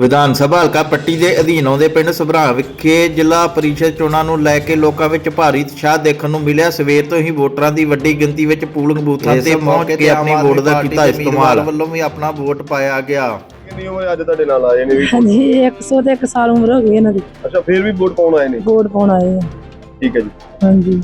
ਵਿਧਾਨ ਸਭਾ ਹਲਕਾ ਪੱਟੀ ਦੇ ਅਧੀਨ ਆਉਂਦੇ ਪਿੰਡ ਸਭਰਾ ਵਿਖੇ ਜ਼ਿਲ੍ਹਾ ਪਰਿਸ਼ਦ ਚੋਣਾਂ ਨੂੰ ਲੈ ਕੇ ਲੋਕਾਂ ਵਿੱਚ ਭਾਰੀ ਉਤਸ਼ਾਹ ਦੇਖਣ ਨੂੰ ਮਿਲਿਆ। ਸਵੇਰ ਤੋਂ ਹੀ ਵੋਟਰਾਂ ਦੀ ਵੱਡੀ ਗਿਣਤੀ ਵਿੱਚ ਪੂਲਿੰਗ ਬੂਥਾਂ ਤੇ ਪਹੁੰਚ ਕੇ ਆਪਣੀ ਵੋਟ ਦਾ ਕੀਤਾ ਇਸਤੇਮਾਲ। ਵੱਲੋਂ ਵੀ ਆਪਣਾ ਵੋਟ ਪਾਇਆ ਗਿਆ। ਕਿੰਨੀ ਉਮਰ ਅੱਜ ਤੁਹਾਡੇ ਨਾਲ ਆਏ ਨੇ ਵੀ? ਹਾਂਜੀ 100 ਤੇ 1 ਸਾਲ ਉਮਰ ਹੋ ਗਈ ਇਹਨਾਂ ਦੀ। ਅੱਛਾ ਫਿਰ ਵੀ ਵੋਟ ਪਾਉਣ ਆਏ ਨੇ? ਵੋਟ ਪਾਉਣ ਆਏ ਆ। ਠੀਕ ਹੈ ਜੀ। ਹਾਂਜੀ।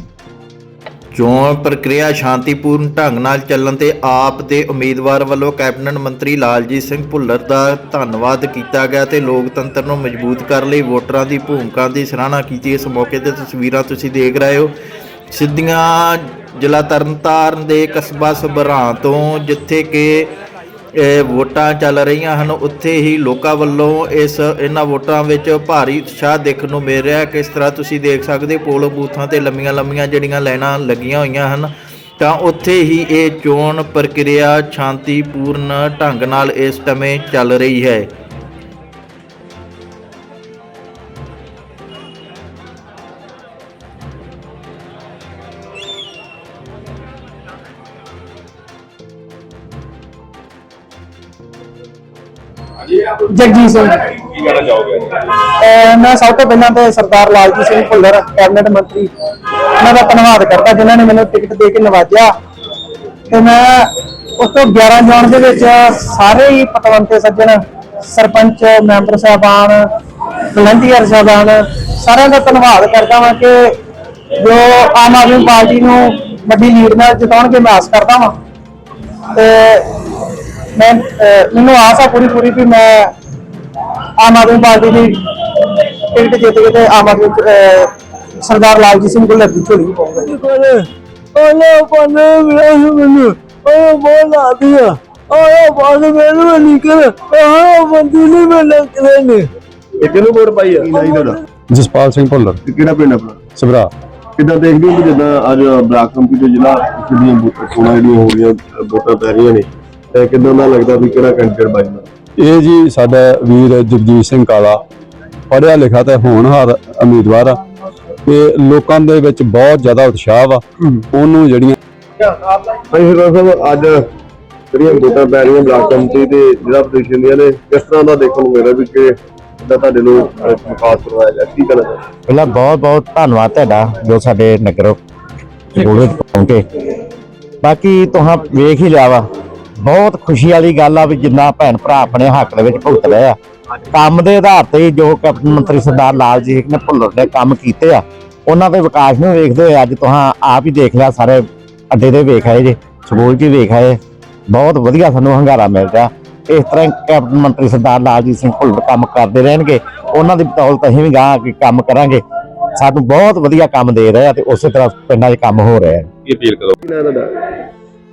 ਚੋਣ ਪ੍ਰਕਿਰਿਆ ਸ਼ਾਂਤੀਪੂਰਨ ਢੰਗ ਨਾਲ ਚੱਲਣ ਤੇ ਆਪ ਦੇ ਉਮੀਦਵਾਰ ਵੱਲੋਂ ਕੈਬਨਿਟ ਮੰਤਰੀ ਲਾਲਜੀਤ ਸਿੰਘ ਭੁੱਲਰ ਦਾ ਧੰਨਵਾਦ ਕੀਤਾ ਗਿਆ ਤੇ ਲੋਕਤੰਤਰ ਨੂੰ ਮਜ਼ਬੂਤ ਕਰਨ ਲਈ ਵੋਟਰਾਂ ਦੀ ਭੂਮਿਕਾ ਦੀ ਸਰਾਹਨਾ ਕੀਤੀ। ਇਸ ਮੌਕੇ ਤੇ ਤਸਵੀਰਾਂ ਤੁਸੀਂ ਦੇਖ ਰਹੇ ਹੋ। ਸਿੱਧੀਆਂ ਜ਼ਿਲ੍ਹਾ ਤਰਨਤਾਰਨ ਦੇ ਕਸਬਾ ਸਬਰਾਂ ਤੋਂ ਜਿੱਥੇ ਕਿ ਇਹ ਵੋਟਾਂ ਚੱਲ ਰਹੀਆਂ ਹਨ। ਉੱਥੇ ਹੀ ਲੋਕਾਂ ਵੱਲੋਂ ਇਸ, ਇਹਨਾਂ ਵੋਟਾਂ ਵਿੱਚ ਭਾਰੀ ਉਤਸ਼ਾਹ ਦੇਖਣ ਨੂੰ ਮਿਲ ਰਿਹਾ ਹੈ ਕਿਸ ਤਰ੍ਹਾਂ ਤੁਸੀਂ ਦੇਖ ਸਕਦੇ ਪੋਲ ਬੂਥਾਂ ਤੇ ਲੰਮੀਆਂ ਲੰਮੀਆਂ ਜਿਹੜੀਆਂ ਲਾਈਨਾਂ ਲੱਗੀਆਂ ਹੋਈਆਂ ਹਨ। ਤਾਂ ਉੱਥੇ ਹੀ ਇਹ ਚੋਣ ਪ੍ਰਕਿਰਿਆ ਸ਼ਾਂਤੀਪੂਰਨ ਢੰਗ ਨਾਲ ਇਸ ਸਮੇਂ ਚੱਲ ਰਹੀ ਹੈ। ਜਗਜੀਤ ਸਿੰਘ। ਕੀ ਕਹਿਣਾ ਚਾਹੋਗੇ? ਅਹ ਮੈਂ ਸਭ ਤੋਂ ਪਹਿਲਾਂ ਤੇ ਸਰਦਾਰ ਲਾਲਜੀਤ ਸਿੰਘ ਭੁੱਲਰ ਕੈਬਨਿਟ ਮੰਤਰੀ ਉਹਨਾਂ ਦਾ ਧੰਨਵਾਦ ਕਰਦਾ ਜਿਨ੍ਹਾਂ ਨੇ ਮੈਨੂੰ ਟਿਕਟ ਦੇ ਕੇ ਨਵਾਜਿਆ। ਤੇ ਮੈਂ ਉਸ ਤੋਂ 11 ਜੌਨ ਦੇ ਵਿੱਚ ਸਾਰੇ ਹੀ ਪਤਵੰਤੇ ਸੱਜਣ ਸਰਪੰਚ ਮੈਂਬਰ ਸਾਹਿਬਾਨ ਵਲੰਟੀਅਰ ਸਾਹਿਬਾਨ ਸਾਰਿਆਂ ਦਾ ਧੰਨਵਾਦ ਕਰਦਾ ਹਾਂ ਕਿ ਜੋ ਆਮ ਆਦਮੀ ਪਾਰਟੀ ਨੂੰ ਵੱਡੀ ਲੀਡ ਨਾਲ ਜਿਤਾਉਣਗੇ ਮੈਂ ਆਸ ਕਰਦਾ ਹਾਂ ਤੇ ਮੈਂ ਮੈਨੂੰ ਆਸ ਆ ਪੂਰੀ ਪੂਰੀ ਵੀ ਮੈਂ ਆਮ ਆਦਮੀ ਪਾਰਟੀ ਦੀ ਟਿਕਟ ਜਿੱਤ ਕੇ ਤੇ ਆਮ ਆਦਮੀ ਸਰਦਾਰ ਲਾਲਜੀਤ ਸਿੰਘ ਭੁੱਲਰ ਦੀ ਝੋਲੀ ਪਾਉਂਗਾ ਉਹਨੇ ਪਾਣੇ ਮਿਲਿਆ ਸੀ ਮੈਨੂੰ ਉਹ ਬਹੁਤ ਆਦੀ ਆ ਉਹ ਬਾਦ ਮੈਨੂੰ ਨਿਕਲ ਉਹ ਬੰਦੀ ਨਹੀਂ ਮੈਂ ਨਿਕਲੇ ਨੇ ਇਹ ਕਿਹਨੂੰ ਵੋਟ ਪਾਈ ਆ? ਨਹੀਂ ਤੁਹਾਡਾ ਜਸਪਾਲ ਸਿੰਘ ਭੁੱਲਰ। ਕਿਹੜਾ ਪਿੰਡ ਆਪਣਾ? ਸਭਰਾ। ਕਿੱਦਾਂ ਦੇਖਦੇ ਹੋ ਕਿ ਜਿੱਦਾਂ ਅੱਜ ਬਲਾਕ ਕਮੇਟੀ ਦੇ ਜ਼ਿਲ੍ਹਾ ਜਿਹੜੀਆਂ ਵੋਟਾਂ ਚੋਣਾਂ ਜਿਹੜੀਆਂ ਹੋ ਰਹੀਆਂ ਅ, ਵੋਟਾਂ ਪੈ ਰਹੀਆਂ ਨੇ? ਤੇ ਕਿੱਦਾਂ ਦਾ ਲੱਗਦਾ ਵੀ ਕਿਹੜਾ ਕੈਂਡੀਡੇਟ ਬਾਜਣਾ ਇਹ ਜੀ ਸਾਡਾ ਵੀਰ ਜਗਜੀਤ ਸਿੰਘ ਕਾਲਾ। ਪੜ੍ਹਿਆ ਲਿਖਿਆ ਤੇ ਹੋਣਹਾਰ ਉਮੀਦਵਾਰ ਆ। ਤੇ ਲੋਕਾਂ ਦੇ ਵਿੱਚ ਬਹੁਤ ਜ਼ਿਆਦਾ ਉਤਸ਼ਾਹ ਵਾ। ਉਹਨੂੰ ਜਿਹੜੀਆਂ ਹਾਂਜੀ ਸਰਦਾਰ ਸਾਹਿਬ ਅੱਜ ਜਿਹੜੀਆਂ ਵੋਟਾਂ ਪੈ ਰਹੀਆਂ ਬਲਾਕ ਕਮੇਟੀ ਤੇ ਜ਼ਿਲ੍ਹਾ ਪ੍ਰੀਸ਼ਦ ਦੀਆਂ ਨੇ ਕਿਸ ਤਰ੍ਹਾਂ ਦਾ ਦੇਖਣ ਨੂੰ ਮਿਲਿਆ ਵੀ ਕਿ ਜਿੱਦਾਂ ਤੁਹਾਡੇ ਨੂੰ ਵਿਕਾਸ ਕਰਵਾਇਆ ਜਾ ਕੀ ਚਾਹੁੰਦੇ ਪਹਿਲਾਂ ਬਹੁਤ ਬਹੁਤ ਧੰਨਵਾਦ ਤੁਹਾਡਾ ਜੋ ਸਾਡੇ ਨਗਰ ਵਿੱਚ ਪਹੁੰਚੇ। ਬਾਕੀ ਤੁਹਾਂ ਵੇਖ ਹੀ ਲਿਆ ਵਾ ਬਹੁਤ ਖੁਸ਼ੀ ਵਾਲੀ ਗੱਲ ਆ ਵੀ ਜਿੰਨਾ ਭੈਣ ਭਰਾ ਆਪਣੇ ਹੱਕ ਦੇ ਵਿੱਚ ਭੁਗਤ ਰਹੇ ਆ। ਕੰਮ ਦੇ ਆਧਾਰ ਤੇ ਜੋ ਕੈਪਟਨ ਮੰਤਰੀ ਸਰਦਾਰ ਲਾਲਜੀਤ ਨੇ ਭੁੱਲਰ ਨੇ ਕੰਮ ਕੀਤੇ ਆ ਉਹਨਾਂ ਦੇ ਵਿਕਾਸ ਨੂੰ ਵੇਖਦੇ ਹੋਏ ਅੱਜ ਤੁਹਾਂ ਆਪ ਹੀ ਦੇਖ ਲਿਆ ਸਾਰੇ ਅੱਡੇ ਦੇ ਵੇਖ ਆਏ ਜੇ ਸਕੂਲ 'ਚ ਵੇਖ ਆਏ। ਬਹੁਤ ਵਧੀਆ ਸਾਨੂੰ ਹੰਗਾਰਾ ਮਿਲ ਰਿਹਾ। ਇਸ ਤਰ੍ਹਾਂ ਕੈਪਟਨ ਮੰਤਰੀ ਸਰਦਾਰ ਲਾਲਜੀਤ ਸਿੰਘ ਭੁੱਲਰ ਕੰਮ ਕਰਦੇ ਰਹਿਣਗੇ ਉਹਨਾਂ ਦੀ ਬਦੌਲਤ ਅਸੀਂ ਵੀ ਗਾਂ ਅੱਗੇ ਕੰਮ ਕਰਾਂਗੇ। ਸਾਨੂੰ ਬਹੁਤ ਵਧੀਆ ਕੰਮ ਦੇ ਰਹੇ ਆ ਤੇ ਉਸੇ ਤਰ੍ਹਾਂ ਪਿੰਡਾਂ 'ਚ ਕੰਮ ਹੋ ਰਿਹਾ ਹੈ। ਕੀ ਅਪੀਲ ਕਰੋ ਕੀ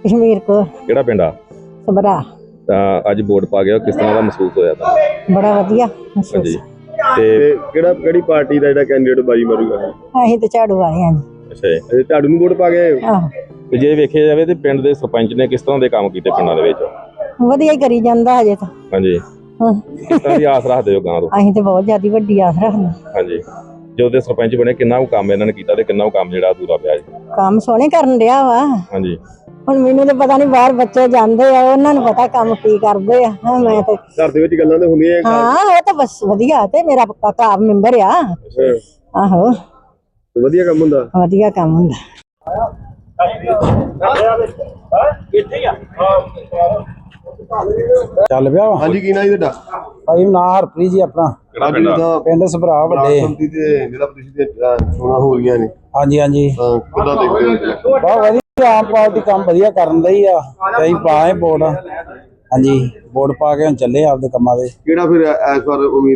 ਕਸ਼ਮੀਰ ਕੋ ਕਿਹੜਾ ਪਿੰਡ ਆ? ਸਬਰਾ ਤਾਂ ਅੱਜ ਵੋਟ ਪਾ ਗਿਆ ਕਿਸ ਤਰ੍ਹਾਂ ਦਾ ਮਹਿਸੂਸ ਹੋਇਆ ਤਾਂ? ਬੜਾ ਵਧੀਆ ਹਾਂਜੀ। ਮਹਿਸੂਸ ਤੇ ਤੇ ਕਿਹੜਾ ਕਿਹੜੀ ਪਾਰਟੀ ਦਾ ਜਿਹੜਾ ਕੈਂਡੀਡੇਟ ਬਾਜੀ ਮਾਰੂਗਾ? ਅਸੀਂ ਤੇ ਝਾੜੂ ਵਾਲੇ ਹਾਂ ਜੀ। ਅੱਛਾ ਜੀ। ਇਹ ਝਾੜੂ ਨੂੰ ਵੋਟ ਪਾ ਹੋ? ਆਹੋ ਤੇ ਜੇ ਵੇਖਿਆ ਜਾਵੇ ਤੇ ਪਿੰਡ ਦੇ ਸਰਪੰਚ ਨੇ ਕਿਸ ਤਰ੍ਹਾਂ ਦੇ ਕੰਮ ਕੀਤੇ ਪਿੰਡਾਂ ਦੇ ਵਿੱਚ? ਵਧੀਆ ਹੀ ਕਰੀ ਜਾਂਦਾ ਹਜੇ ਤਾਂ। ਹਾਂਜੀ। ਹਾਂ। ਕਿਸ ਤਰ੍ਹਾਂ ਦੀ ਆਸ ਰੱਖਦੇ ਹੋ ਗਾਂ ਤੋਂ? ਅਸੀਂ ਤੇ ਬਹੁਤ ਜ਼ਿਆਦੀ ਵੱਡੀ ਆਸ ਰੱਖਦੇ ਹਾਂ। ਹਾਂਜੀ। ਜਦੋਂ ਦੇ ਸਰਪੰਚ ਬਣੇ ਕਿੰਨਾ ਕੁ ਕੰਮ ਇਹਨਾਂ ਨੇ ਕੀਤਾ ਤੇ ਕਿੰਨਾ ਕੁ ਕੰਮ ਜਿਹੜਾ ਅਧੂਰਾ ਪਿਆ ਜੀ? ਕੰਮ ਸੋਹਣੇ ਕਰਨ ਡਿਆ ਵਾ। ਹਾਂਜੀ। ਹੁਣ ਮੈਨੂੰ ਤੇ ਪਤਾ ਨਹੀਂ ਬਾਹਰ ਬੱਚੇ ਜਾਂਦੇ ਆ ਉਹਨਾਂ ਨੂੰ ਪਤਾ ਕੰਮ ਕੀ ਕਰਦੇ ਆ। ਹਾਂ ਮੈਂ ਤੇ ਘਰ ਦੇ ਵਿੱਚ ਗੱਲਾਂ ਤੇ ਹੁੰਦੀਆਂ ਹੀ ਆ। ਹਾਂ ਉਹ ਤਾਂ ਬਸ ਵਧੀਆ ਤੇ ਮੇਰਾ ਕਾਕਾ ਮੈਂਬਰ ਆ। ਆਹੋ। ਵਧੀਆ ਕੰਮ ਹੁੰਦਾ? ਵਧੀਆ ਕੰਮ ਹੁੰਦਾ। ਚੱਲ ਪਿਆ ਵਾ। ਹਾਂਜੀ ਕੀ ਨਾਂ ਜੀ ਤੁਹਾਡਾ? ਭਾਈ ਨਾਂ ਹਰਪ੍ਰੀਤ ਜੀ ਆਪਣਾ। ਅੱਜ ਪਿੰਡ? ਆ ਦਾ ਪਿੰਡ ਸਭਰਾ ਵੱਡੇ। ਸੰਤੀ ਤੇ ਜ਼ਿਲ੍ਹਾ ਪ੍ਰੀਸ਼ਦ ਦੇ ਅ, ਚੋਣਾਂ ਹੋ ਰਹੀਆਂ ਨੇ। ਹਾਂਜੀ ਹਾਂਜੀ। ਤਾਂ ਕਿੱਦਾਂ ਦੇਖਦੇ ਹੋ? ਬਹੁਤ ਵਧੀਆ। ਆਮ ਪਾਰਟੀ ਕੰਮ ਵਧੀਆ ਕਰਨ ਦਾ ਹੀ ਆ। ਤੇ ਅਸੀਂ ਪਾਏ ਵੋਟ। ਹਾਂਜੀ, ਵੋਟ ਪਾ ਕੇ ਹੁਣ ਚੱਲੇ ਆਪਦੇ ਕੰਮਾਂ ਦੇ ਕਿਹੜਾ ਫਿਰ ਇਸ ਵਾਰ ਉਮੀਦ